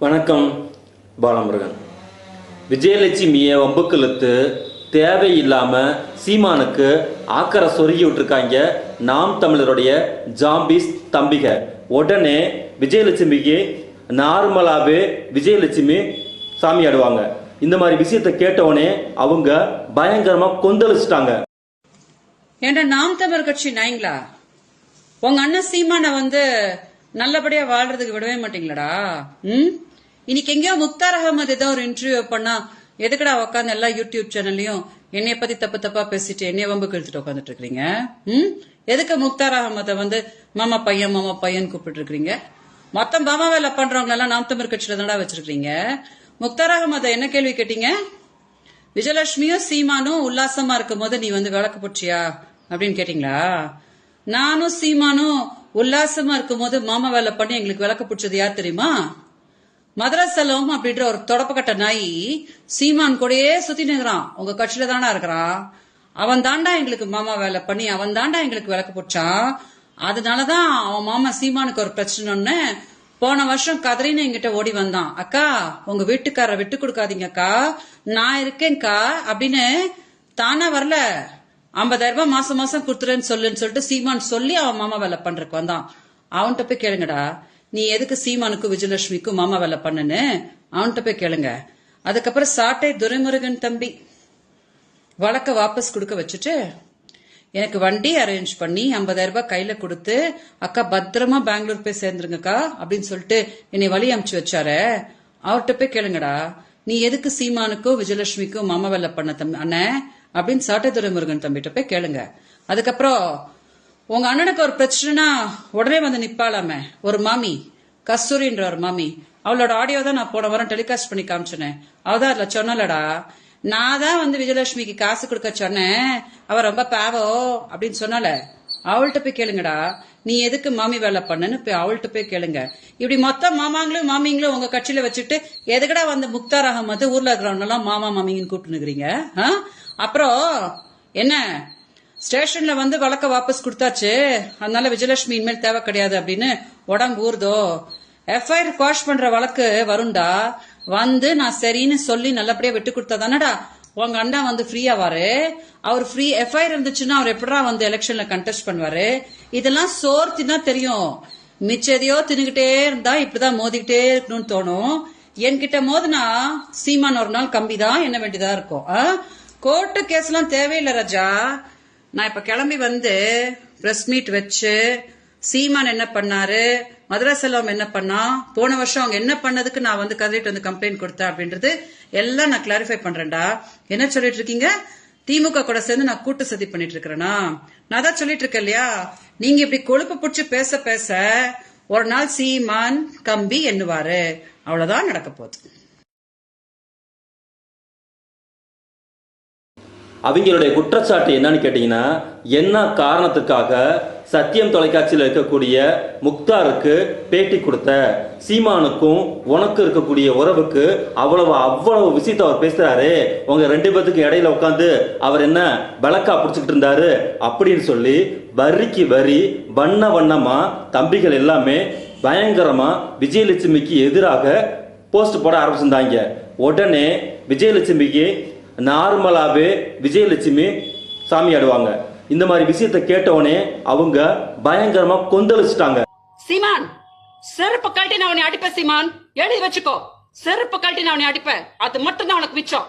வணக்கம் பாலமுருகன். விஜயலட்சுமியை வம்புக்கு இழுத்து சீமானுக்கு ஆக்கரை சொருகி விட்டுருக்காங்க நாம் தமிழருடைய ஜாம்பிஸ் தம்பிக. உடனே விஜயலட்சுமிக்கு நார்மலாகவே விஜயலட்சுமி சாமி ஆடுவாங்க. இந்த மாதிரி விஷயத்தை கேட்டவுடனே அவங்க பயங்கரமாக கொந்தளிச்சிட்டாங்க. ஏண்டா நாம் தமிழர் கட்சி நாய்ங்களா? உங்க அண்ணன் சீமானை வந்து நல்லபடியா வாழ்றதுக்கு விடவே மாட்டீங்களாடா? ம்? இன்னைக்கு எங்கேயோ முக்தார் அகமது ஏதோ ஒரு இன்டர்வியூ பண்ணா எதுக்குடா உட்காந்து எல்லா யூடியூப் சேனல்லையும் என்னைய பத்தி தப்பு தப்பா பேசிட்டு என்னைய வம்புக்கு எடுத்துட்டு உட்காந்துட்டு இருக்கீங்க ம்? எதுக்கு முக்தார் அகமதை வந்து மாமா பையன் மாமா பையன் கூப்பிட்டு இருக்கீங்க மொத்தம் பாமா வேலை பண்றவங்க எல்லாம் நாம் தமிழ் கட்சியில தானடா வச்சிருக்கீங்க முக்தார் அகமதை என்ன கேள்வி கேட்டீங்க? விஜயலட்சுமியும் சீமானும் உல்லாசமா இருக்கும் போது நீ வந்து விளக்கு போச்சியா அப்படின்னு கேட்டீங்களா? நானும் சீமானும் உல்லாசமா இருக்கும் போது மாமா வேலை பண்ணி எங்களுக்கு விளக்கு பிடிச்சது யார் தெரியுமா? மதுரை செல்வம் அப்படின்ற ஒரு தொடப்பக்கட்ட நாய் சீமான் கூடயே சுத்தி நிற்கிறான். உங்க கட்சியில தானா இருக்கிறான் அவன் தாண்டா எங்களுக்கு மாமா வேலை பண்ணி அவன் தாண்டா எங்களுக்கு விளக்கு போச்சான் அதனாலதான் அவன் மாமா சீமானுக்கு ஒரு பிரச்சனைன்னு போன வருஷம் கதறின்னு என்கிட்ட ஓடி வந்தான். அக்கா உங்க வீட்டுக்காரரை விட்டு கொடுக்காதீங்க அக்கா. நான் இருக்கேன்க்கா அப்படின்னு தானா வரல. ஐம்பதாயிரம் ரூபாய் மாசம் மாசம் கொடுத்துறேன்னு சொல்லுன்னு சொல்லிட்டு சீமான் சொல்லி அவன் மாமா வேலை பண்றதுக்கு வந்தான். அவன்கிட்ட போய் கேளுங்கடா. நீ எதுக்கு சீமானுக்கும் விஜயலட்சுமிக்கும் மாமா வேலை பண்ணுன்னு? அவன்கிட்ட போய் கேளுங்க. அதுக்கப்புறம் சாட்டை துரைமுருகன் தம்பி வழக்க வாபஸ் கொடுக்க வச்சுட்டு எனக்கு வண்டி அரேஞ்ச் பண்ணி 50000 ரூபாய் கையில கொடுத்து அக்கா பத்திரமா பெங்களூர் போய் சேர்ந்துருங்கக்கா அப்படின்னு சொல்லிட்டு என்னை வழி அமுச்சு வச்சாரு. அவர்கிட்ட போய் கேளுங்கடா. நீ எதுக்கு சீமானுக்கும் விஜயலட்சுமிக்கும் மாமா வேலை பண்ண தம்பி அண்ணன் அப்படின்னு சாட்டை துரைமுருகன் தம்பிகிட்ட போய் கேளுங்க. அதுக்கப்புறம் உங்க அண்ணனுக்கு ஒரு பிரச்சனைனா உடனே வந்து நிப்பாளாமே. ஒரு மாமி. கஸ்தூரின்ற ஒரு மாமி. அவளோட ஆடியோ தான் நான் போன வாரம் டெலிகாஸ்ட் பண்ணி காமிச்சேனே. அவதான் அதுல சொன்னலடா நான் தான் வந்து விஜயலட்சுமிக்கு காசு கொடுக்க சொன்னேன். அவ ரொம்ப பாவோ அப்படின்னு சொன்னால. அவள்கிட்ட போய் கேளுங்கடா. நீ எதுக்கு மாமி வேலை பண்ணுன்னு போய் அவள்கிட்ட போய் கேளுங்க. இப்படி மொத்த மாமாங்களும் மாமிங்களும் உங்க கட்சியில வச்சுட்டு எதுக்கடா வந்து முக்தார் அகமது ஊர்ல இருக்கிறவங்க எல்லாம் மாமா மாமிங்கன்னு கூப்பிட்டுனுக்குறீங்க ஆ? அப்புறம் என்ன? ஸ்டேஷன்ல வந்து வழக்க வாபஸ் கொடுத்தாச்சு. அதனால விஜயலட்சுமி இனிமேல் தேவை கிடையாது அப்படின்னு உடம்பு ஊறுதோ. எஃப்ஐஆர் குவாஷ் பண்ற வழக்கு வரும்டா. வந்து நான் சரின்னு சொல்லி நல்லபடியா விட்டு கொடுத்தா தானடா. உங்க அண்ணா வந்து ஃப்ரீயா வாரு. அவர் ஃப்ரீ எஃப்ஐஆர் இருந்துச்சுன்னா அவர் எப்படா வந்து எலெக்ஷன்ல கண்டெஸ்ட் பண்ணுவாரு? இதெல்லாம் சோர்த்தி தான் தெரியும். மிச்சதையோ தின்னுகிட்டே இருந்தா இப்படிதான் மோதிக்கிட்டே இருக்கணும்னு தோணும். என்கிட்ட மோதுனா சீமான் ஒரு நாள் கம்பி தான் என்ன வேண்டியதா இருக்கும். கோர்ட்டு கேஸ் எல்லாம் தேவையில்லை ராஜா. நான் இப்ப கிளம்பி வந்து பிரஸ் மீட் வச்சு சீமான் என்ன பண்ணாரு மதுரை செல்வம் என்ன பண்ணா போன வருஷம் அவங்க என்ன பண்ணதுக்கு நான் வந்து கதறிட்டு வந்து கம்ப்ளைண்ட் கொடுத்தேன் அப்படின்றது எல்லாம் நான் கிளாரிஃபை பண்றேன்டா. என்ன சொல்லிட்டு இருக்கீங்க? திமுக கூட சேர்ந்து நான் கூட்டு சதி பண்ணிட்டு இருக்கிறேனா? நான் தான் சொல்லிட்டு இருக்கேன் இல்லையா? நீங்க இப்படி கொழுப்பு பிடிச்சி பேச பேச ஒரு நாள் சீமான் கம்பி எண்ணுவாரு. அவ்வளவுதான் நடக்க போகுது. அவங்களுடைய குற்றச்சாட்டு என்னன்னு கேட்டீங்கன்னா என்ன காரணத்துக்காக சத்தியம் தொலைக்காட்சியில் இருக்கக்கூடிய முக்தாருக்கு பேட்டி கொடுத்த சீமானுக்கும் உனக்கு இருக்கக்கூடிய உறவுக்கு அவ்வளவு அவ்வளவு விஷயத்தை அவர் பேசுறாரு. உங்க ரெண்டு பேத்துக்கு இடையில உட்காந்து அவர் என்ன விளக்கா பிடிச்சிக்கிட்டு இருந்தாரு அப்படின்னு சொல்லி வரிக்கு வரி வண்ண வண்ணமா தம்பிகள் எல்லாமே பயங்கரமா விஜயலட்சுமிக்கு எதிராக போஸ்ட் போட ஆரம்பிச்சிருந்தாங்க. உடனே விஜயலட்சுமிக்கு நார்மலாவே விஜயலட்சுமி சாமி ஆடுவாங்க. இந்த மாதிரி விஷயத்தை கேட்டவுடனே அவங்க பயங்கரமா கொந்தளிச்சிட்டாங்க. சீமான் செருப்பு கழட்டி நான் உன்னை அடிப்பேன் சீமான். எழுதி வச்சுக்கோ. செருப்பு கழட்டி நான் உன்னை அடிப்பேன். அது மட்டும் தான் உனக்கு மிச்சம்.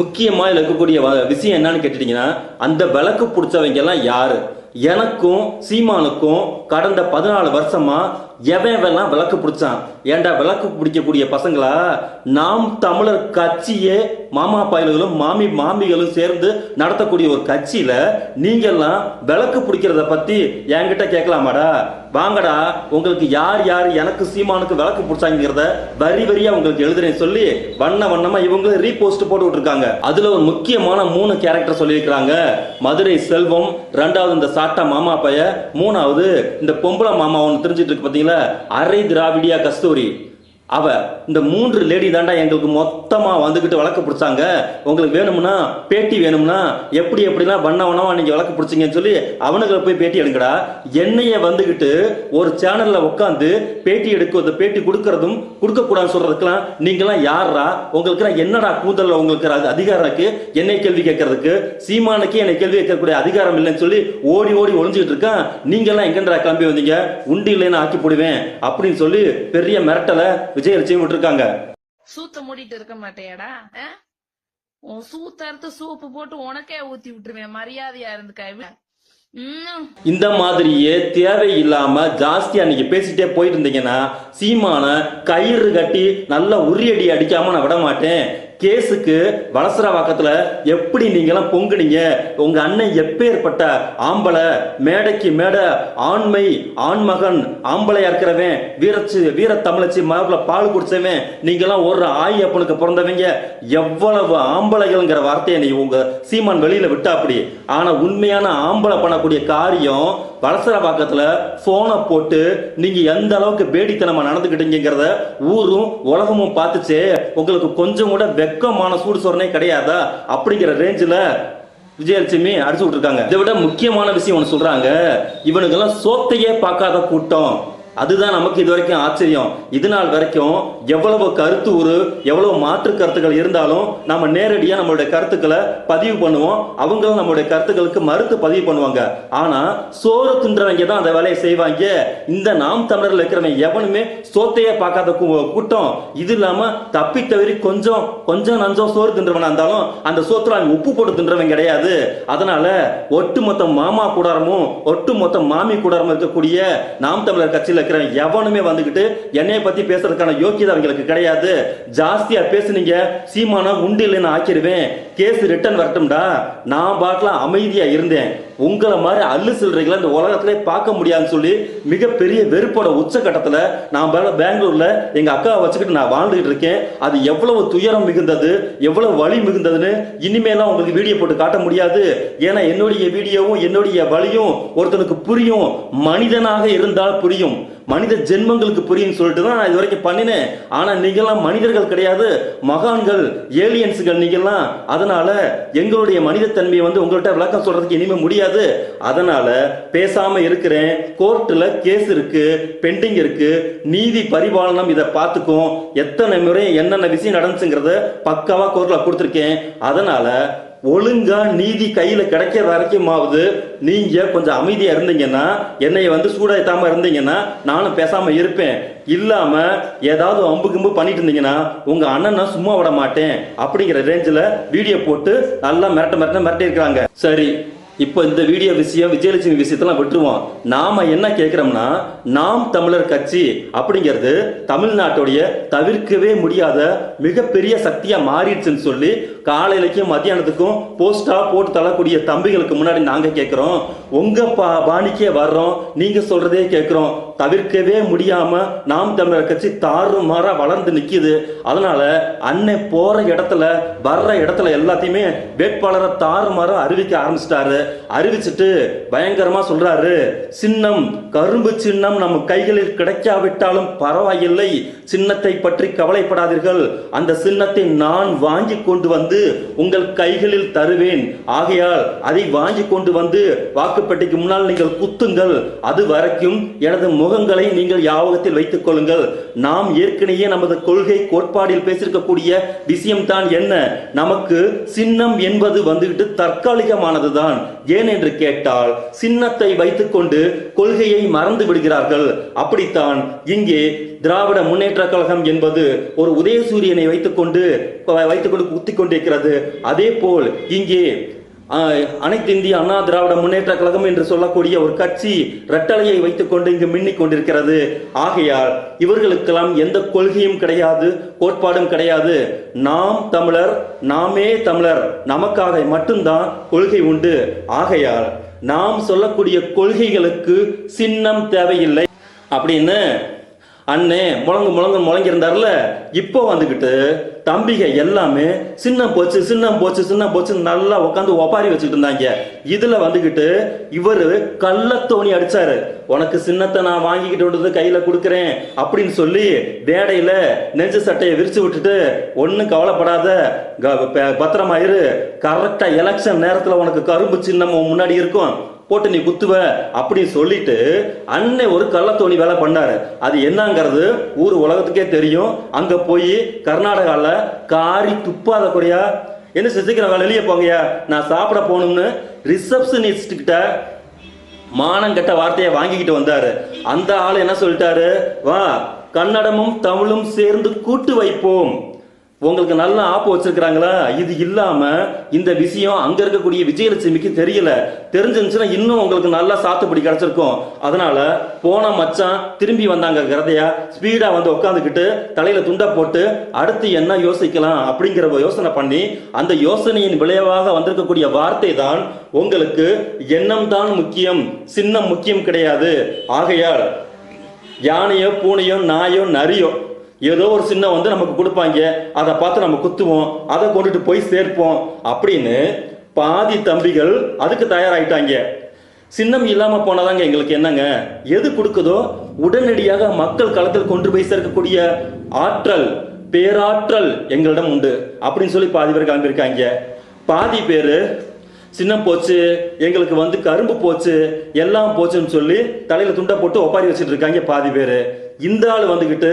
முக்கியமா இதுல இருக்கக்கூடிய விஷயம் என்னன்னு கேட்டுட்டீங்கன்னா அந்த விளக்கு பிடிச்சவங்க எல்லாம் யாரு? எனக்கும் சீமானுக்கும் கடந்த பதினாலு வருஷமா எவன் வேணா விளக்கு பிடிச்சான்? ஏன்டா விளக்கு பிடிக்கக்கூடிய பசங்களா? நாம் தமிழர் கட்சியே மாமா பயல்களும் மாமி மாமிகளும் சேர்ந்து நடத்தக்கூடிய ஒரு கட்சியில நீங்கெல்லாம் விளக்கு பிடிக்கிறத பத்தி என்கிட்ட கேட்கலாமாடா? வாங்கடா உங்களுக்கு யார் யார் எனக்கு சீமானுக்கு விளக்கு பிடிச்சாங்கிறத வரி வரியா உங்களுக்கு எழுதுறேன் சொல்லி வண்ண வண்ணமா இவங்க ரீபோஸ்ட் போட்டு விட்டுருக்காங்க. அதுல ஒரு முக்கியமான மூணு கேரக்டர் சொல்லியிருக்கிறாங்க. மதுரை செல்வம் ரெண்டாவது இந்த சாட்டா மாமா பைய மூணாவது இந்த பொம்பளை மாமா ஒன்று தெரிஞ்சிட்டு இருக்கு பார்த்தீங்கன்னா அரை திராவிடியா கஸ்தூரி அவ இந்த மூன்று லேடி தாண்டா எங்களுக்கு மொத்தமா வந்துகிட்டு வழக்கு பிடிச்சாங்க. உங்களுக்கு வேணும்னா பேட்டி வேணும்னா எப்படி எப்படிலாம் பண்ணவனவா நீங்க வழக்கு பிடிச்சிங்கன்னு சொல்லி அவனுங்களை போய் பேட்டி எடுங்கடா. என்னைய வந்துகிட்டு ஒரு சேனல்ல உட்காந்து பேட்டி எடுக்கிறது பேட்டி கொடுக்கறதும் கொடுக்க கூடாதுன்னு சொல்றதுக்கெல்லாம் நீங்களாம் யாரா உங்களுக்கு என்னடா கூந்தல்ல உங்களுக்கு அதிகாரம் இருக்கு? என்னை கேள்வி கேட்கறதுக்கு? சீமானுக்கு என்னை கேள்வி கேட்கக்கூடிய அதிகாரம் இல்லைன்னு சொல்லி ஓடி ஓடி ஒளிஞ்சுக்கிட்டு இருக்கான். நீங்கெல்லாம் எங்கன்றா கிளம்பி வந்தீங்க? உண்டு இல்லைன்னு ஆக்கி போடுவேன் அப்படின்னு சொல்லி பெரிய மிரட்டலை விஜய் லட்சுமி விட்டுருக்காங்க. சூத்த மூடிட்டு இருக்க? உன் சூத்த அறுத்து சூப்பு போட்டு உனக்கே ஊத்தி விட்டுருவேன் மரியாதையா இருந்துக்க இந்த மாதிரியே தேவையில்லாம ஜாஸ்தியா நீங்க பேசிட்டே போயிட்டு இருந்தீங்கன்னா சீமான கயிறு கட்டி நல்லா உரியடி அடிக்காம நான் விட மாட்டேன். கேஸுக்கு வளசரவாக்கத்துல எப்படி நீங்களாம் பொங்குனீங்க? உங்க அண்ணன் எப்பேற்பட்ட ஆம்பளை? மேடைக்கு மேடை ஆண்மை ஆண்மகன் ஆம்பளையா இருக்கிறவன் வீரச்சு வீர தமிழச்சி மாப்பிள பால் குடிச்சவன் நீங்களாம் ஒரு ஆய் அப்பனுக்கு பிறந்தவங்க. எவ்வளவு ஆம்பளைகள்ங்கிற வார்த்தையை நீ உங்க சீமான் வெளியில விட்டா அப்படி. ஆனா உண்மையான ஆம்பளை பண்ணக்கூடிய காரியம் வளசரவாக்கத்துல ஃபோனை போட்டு நீங்கள் எந்த அளவுக்கு பேடித்தனமாக நடந்துக்கிட்டீங்கிறத ஊரும் உலகமும் பார்த்துச்சே. உங்களுக்கு கொஞ்சம் கூட வெக்கமான சூடு சொரணே கிடையாதா? அப்படிங்கிற ரேஞ்சில் விஜயலட்சுமி அடிச்சு விட்டுருக்காங்க. இதை விட முக்கியமான விஷயம் ஒன்று சொல்கிறாங்க இவனுக்கெல்லாம் சோத்தையே பார்க்காத கூட்டம். அதுதான் நமக்கு இது வரைக்கும் ஆச்சரியம். இது நாள் வரைக்கும் எவ்வளவு கருத்து ஒரு எவ்வளவு மாற்று கருத்துக்கள் இருந்தாலும் நம்ம நேரடியாக நம்மளுடைய கருத்துக்களை பதிவு பண்ணுவோம். அவங்களும் நம்மளுடைய கருத்துக்களுக்கு மறுத்து பதிவு பண்ணுவாங்க. ஆனா சோறு தின்றவங்க தான் அந்த வேலையை செய்வாங்க. இந்த நாம் தமிழரில் இருக்கிறவங்க எவனுமே சோத்தையே பார்க்காத கூட்டம். இது இல்லாம தப்பி தவறி கொஞ்சம் கொஞ்சம் நஞ்சம் சோறு தின்றவனா இருந்தாலும் அந்த சோத்துல அவங்க உப்பு போட்டு தின்றவன் கிடையாது. அதனால ஒட்டுமொத்த மாமா கூடாரமும் ஒட்டுமொத்த மாமி கூடாரமும் இருக்கக்கூடிய நாம் தமிழர் கட்சியில் இருக்கிற எவனுமே வந்துகிட்டு என்னைய பத்தி பேசுறதுக்கான யோக்கியதை அவங்களுக்கு கிடையாது. ஜாஸ்தியா பேசுனீங்க சீமானா உண்டு இல்லைன்னு ஆக்கிடுவேன். Case return வரட்டும்டா. நான் பாட்டுல அமைதியா இருந்தேன். உங்களை மாதிரி அல்லு சில்லறைகளை இந்த உலகத்திலே பார்க்க முடியாதுன்னு சொல்லி மிகப்பெரிய வெறுப்போட உச்சக்கட்டத்துல நான் பெங்களூர்ல எங்க அக்காவை வச்சுக்கிட்டு நான் வாழ்ந்துகிட்டு இருக்கேன். அது எவ்வளவு துயரம் மிகுந்தது எவ்வளவு வலி மிகுந்ததுன்னு இனிமேலாம் உங்களுக்கு வீடியோ போட்டு காட்ட முடியாது. ஏன்னா என்னுடைய வீடியோவும் என்னுடைய வலியும் ஒருத்தனுக்கு புரியும். மனிதனாக இருந்தால் புரியும். மனித ஜென்மங்களுக்கு புரியும் சொல்லிட்டு தான் நான் இது வரைக்கும் பண்ணினேன். ஆனால் நீங்கள்லாம் மனிதர்கள் கிடையாது. மகான்கள் ஏலியன்ஸுகள் நீங்கெல்லாம் அதனால எங்களுடைய மனிதத்தன்மையை வந்து உங்கள்கிட்ட விளக்கம் சொல்றதுக்கு இனிமே முடியாது. அதனால பேசாம இருக்கிறேன். கோர்ட்டில் கேஸ் இருக்கு பெண்டிங் இருக்கு. நீதி பரிபாலனம் இதை பார்த்துக்கும். எத்தனை முறை என்னென்ன விஷயம் நடந்துச்சுங்கிறத பக்காவாக கோர்ட்டில் கொடுத்துருக்கேன். அதனால ஒழுங்கா நீதி கையில கிடைக்கிற வரைக்குமாவது நீங்க கொஞ்சம் அமைதியா இருந்தீங்கன்னா என்னைய வந்து சூடாயத்தாம இருந்தீங்கன்னா நானும் பேசாம இருப்பேன். இல்லாம ஏதாவது அம்பு கிம்பு பண்ணிட்டு இருந்தீங்கன்னா உங்க அண்ணனை சும்மா விட மாட்டேன் அப்படிங்கிற ரேஞ்சில் வீடியோ போட்டு நல்லா மிரட்ட மிரட்ட மிரட்டி இருக்கிறாங்க. சரி இப்போ இந்த வீடியோ விஷயம் விஜயலட்சுமி விஷயத்தெல்லாம் விட்டுருவோம். நாம என்ன கேட்குறோம்னா நாம் தமிழர் கட்சி அப்படிங்கிறது தமிழ்நாட்டுடைய தவிர்க்கவே முடியாத மிகப்பெரிய சக்தியாக மாறிடுச்சுன்னு சொல்லி காலையிலக்கும் மத்தியானத்துக்கும் போஸ்டா போட்டு தள்ளக்கூடிய தம்பிகளுக்கு முன்னாடி நாங்க கேட்கிறோம் உங்க பா பாணிக்கே வர்றோம். நீங்க சொல்றதே கேட்கிறோம் தவிர்க்கவே முடியாம நாம் தமிழர் கட்சி தாறுமாறா வளர்ந்து நிக்குது. அதனால அன்னை போற இடத்துல வர்ற இடத்துல எல்லாத்தையுமே வேட்பாளரை தாறுமாறா அறிவிக்க ஆரம்பிச்சிட்டாரு. அறிவிச்சிட்டு பயங்கரமா சொல்றாரு. சின்னம் கரும்பு சின்னம் நம்ம கைகளில் கிடைக்காவிட்டாலும் பரவாயில்லை. சின்னத்தை பற்றி கவலைப்படாதீர்கள். அந்த சின்னத்தை நான் வாங்கி கொண்டு வந்து உங்கள் கைகளில் தருவேன். ஆகையால் அதை வாங்கி கொண்டு வந்து வாக்குப்பட்டிக்கு முன்னால் நீங்கள் குத்துங்கள். அது வரைக்கும் எனது முகங்களை நீங்கள் யாபகத்தில் வைத்துக் கொள்ளுங்கள். நாம் ஏற்கனவே நமது கொள்கை கோட்பாடில் பேசியிருக்கக்கூடிய விஷயம்தான் என்ன? நமக்கு சின்னம் என்பது வந்துவிட்டு தற்காலிகமானதுதான். ஏன் என்று கேட்டால் சின்னத்தை வைத்துக்கொண்டு கொள்கையை மறந்து விடுகிறார்கள். அப்படித்தான் இங்கே திராவிட முன்னேற்ற கழகம் என்பது ஒரு உதயசூரியனை வைத்துக்கொண்டு வைத்துக்கொண்டு குத்திக் கொண்டிருக்கிறது அதே போல் இங்கே அனைத்து இந்திய அண்ணா திராவிட முன்னேற்ற கழகம் என்று சொல்லக்கூடிய ஒரு கட்சி ரெட்டலையை வைத்துக்கொண்டு இங்கு மின்னிக் கொண்டிருக்கிறது. ஆகையால் இவர்களுக்கெல்லாம் எந்த கொள்கையும் கிடையாது கோட்பாடும் கிடையாது. நாம் தமிழர் நாமே தமிழர். நமக்காக மட்டும்தான் கொள்கை உண்டு. ஆகையால் நாம் சொல்லக்கூடிய கொள்கைகளுக்கு சின்னம் தேவையில்லை. அப்படின்னு அண்ணே முழங்கு முழங்கு முழங்கியிருந்தார்ல இப்போ வந்துக்கிட்டு தம்பிக எல்லாமே சின்ன போச்சு சின்ன போச்சு சின்ன போச்சு நல்லா உட்காந்து ஒப்பாரி வச்சுட்டு இருந்தாங்க. இதுல வந்துகிட்டு இவர் கள்ளத்தோணி அடிச்சாரு. உனக்கு சின்னத்தை நான் வாங்கிக்கிட்டு வந்து கையில கொடுக்குறேன் அப்படின்னு சொல்லி வேடையில நெஞ்சு சட்டையை விரிச்சு விட்டுட்டு ஒன்னும் கவலைப்படாத க- கரெக்டா எலெக்ஷன் நேரத்துல உனக்கு கரும்பு சின்னம் முன்னாடி இருக்கும். போட்டு நீ குத்துவ அப்படின்னு சொல்லிட்டு அன்னை ஒரு கள்ளத்தோணி வேலை பண்ணாரு. அது என்னங்கிறது ஊர் உலகத்துக்கே தெரியும். அங்க போய் கர்நாடகாவில் காரி துப்பாத குறையா என்ன சீக்கிரம் வெளியே போங்கயா நான் சாப்பிட போகணும்னு ரிசப்ஷனிஸ்ட் கிட்ட மானங்கெட்ட வார்த்தையை வாங்கிக்கிட்டு வந்தாரு. அந்த ஆள் என்ன சொல்லிட்டாரு? வா கன்னடமும் தமிழும் சேர்ந்து கூட்டு வைப்போம். உங்களுக்கு நல்ல ஆப்பு வச்சிருக்கிறாங்களா? இது இல்லாம இந்த விஷயம் அங்க இருக்கக்கூடிய விஜயலட்சுமிக்கு தெரியல. தெரிஞ்சிருந்துச்சுன்னா இன்னும் உங்களுக்கு நல்லா சாத்துப்படி கிடைச்சிருக்கும். அதனால போன மச்சான் திரும்பி வந்தாங்க கரதையா. ஸ்பீடா வந்து உட்காந்துக்கிட்டு தலையில துண்டை போட்டு அடுத்து என்ன யோசிக்கலாம் அப்படிங்கிற யோசனை பண்ணி அந்த யோசனையின் விளைவாக வந்திருக்கக்கூடிய வார்த்தை தான் உங்களுக்கு எண்ணம் தான் முக்கியம் சின்னம் முக்கியம் கிடையாது. ஆகையால் யானையோ பூனையோ நாயோ நரியோ ஏதோ ஒரு சின்னம் வந்து நமக்கு கொடுப்பாங்க அதை பார்த்து நம்ம குத்துவோம் அதை கொண்டுட்டு போய் சேர்ப்போம் அப்படின்னு பாதி தம்பிகள் அதுக்கு தயாராயிட்டாங்க. சின்னம் இல்லாமல் போனாதாங்க எங்களுக்கு என்னங்க? எது கொடுக்குதோ உடனடியாக மக்கள் களத்தில் கொண்டு போய் சேர்க்கக்கூடிய ஆற்றல் பேராற்றல் எங்களிடம் உண்டு அப்படின்னு சொல்லி பாதி பேர் கிளம்பியிருக்காங்க. பாதி பேர் சின்னம் போச்சு எங்களுக்கு வந்து கரும்பு போச்சு எல்லாம் போச்சுன்னு சொல்லி தலையில துண்டை போட்டு ஒப்பாரி வச்சுட்டு இருக்காங்க பாதி பேர். இந்த ஆள் வந்துகிட்டு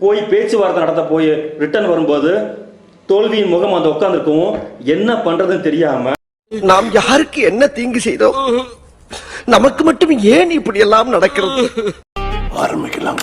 போய் பேச்சுவார்த்தை நடத்த போய் ரிட்டர்ன் வரும்போது தோல்வியின் முகம் அந்த உட்காந்துருக்கும் என்ன பண்றதுன்னு தெரியாம நாம் யாருக்கு என்ன தீங்கு செய்தோம்? நமக்கு மட்டும் ஏன் இப்படி எல்லாம் நடக்கிறது? ஆரம்பிக்கலாம்.